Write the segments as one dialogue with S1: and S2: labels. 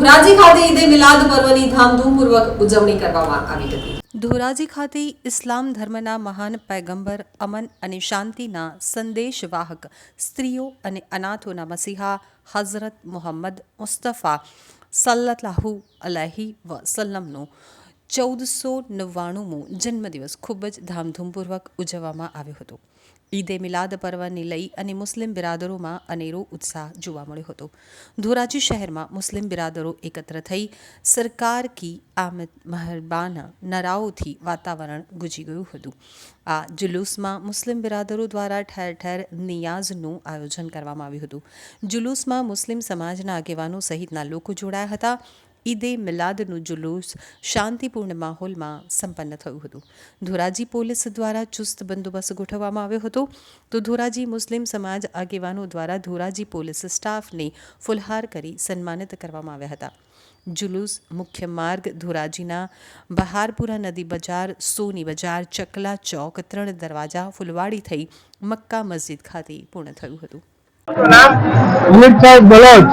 S1: ધોરાજી ખાતે ઈદે મિલાદ પર્વની ધામધૂમપૂર્વક ઉજવણી કરવામાં આવી હતી.
S2: ધોરાજી ખાતે ઇસ્લામ ધર્મના મહાન પૈગંબર, અમન અને શાંતિના સંદેશવાહક, સ્ત્રીઓ અને અનાથોના મસીહા હઝરત મોહમ્મદ મુસ્તફા સલ્લાહુ અલહી વસલ્લમનો ચૌદસો નવ્વાણુંમો જન્મદિવસ ખૂબ જ ધામધૂમપૂર્વક ઉજવવામાં આવ્યો હતો. ઈદે મિલાદ પર્વને લઈ અને મુસ્લિમ બિરાદરોમાં અનેરો ઉત્સાહ જોવા મળ્યો હતો. ધોરાજી શહેરમાં મુસ્લિમ બિરાદરો એકત્ર થઈ સરકાર કી આમદ મહેરબાના નરાઓથી વાતાવરણ ગુજી ગયું હતું. આ જુલુસમાં મુસ્લિમ બિરાદરો દ્વારા ઠેર ઠેર નિયાઝનું આયોજન કરવામાં આવ્યું હતું. જુલુસમાં મુસ્લિમ સમાજના આગેવાનો સહિતના લોકો જોડાયા હતા. ઈદે મિલાદનું જુલુસ શાંતિપૂર્ણ માહોલમાં સંપન્ન થયું હતું. ધોરાજી પોલીસ દ્વારા ચુસ્ત બંદોબસ્ત ગોઠવવામાં આવ્યો હતો. તો ધોરાજી મુસ્લિમ સમાજ આગેવાનો દ્વારા ધોરાજી પોલીસ સ્ટાફને ફુલહાર કરી સન્માનિત કરવામાં આવ્યા હતા. જુલુસ મુખ્ય માર્ગ ધોરાજીના બહારપુરા નદી બજાર સોની બજાર ચકલા ચોક ત્રણ દરવાજા ફુલવાડી થઈ મક્કા મસ્જિદ ખાતે પૂર્ણ થયું હતું.
S3: બલોચ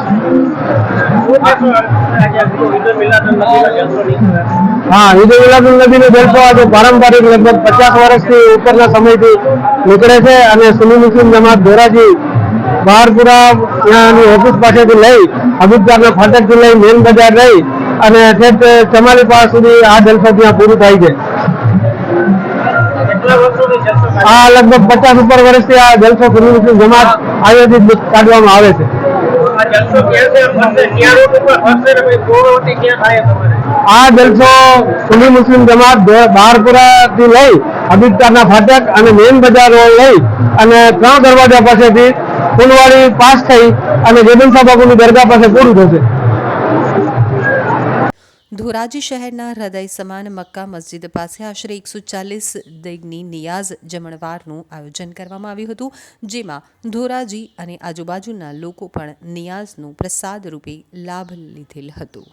S3: હા ઈદ મિલાદુલ નબીનો જલસો આજે પારંપરિક લગભગ પચાસ વર્ષથી ઉપરના સમયથી નીકળે છે અને સુની મુસ્લિમ જમાત ધોરાજી બહારપુરા ત્યાંની ઓફિસ પાસેથી લઈ હબીબગારના ફાટકથી લઈ મેન બજાર રહી અને ઠેઠ ચમાલી પાસ સુધી આ જલસો ત્યાં પૂરું થાય છે. આ લગભગ પચાસ ઉપર વર્ષથી આ જલસો સુની મુસ્લિમ જમાત આયોજિત કાઢવામાં આવે છે. આ જલસો સુની મુસ્લિમ જમાત બહારપુરા થી લઈ હબીબતારના ફાટક અને મેન બજાર લઈ અને ત્રણ દરવાજા પાસેથી ફૂલવાડી પાસ થઈ અને જેબન બાબુની દરગાહ પાસે પૂરું થશે.
S2: ધોરાજી શહેરના હૃદય સમાન મક્કા મસ્જિદ પાસે આશરે એકસો ચાલીસ દિગની નિયાઝ જમણવારનું આયોજન કરવામાં આવ્યું હતું, જેમાં ધોરાજી અને આજુબાજુના લોકો પણ નિયાઝનું પ્રસાદ રૂપે લાભ લીધેલ હતું.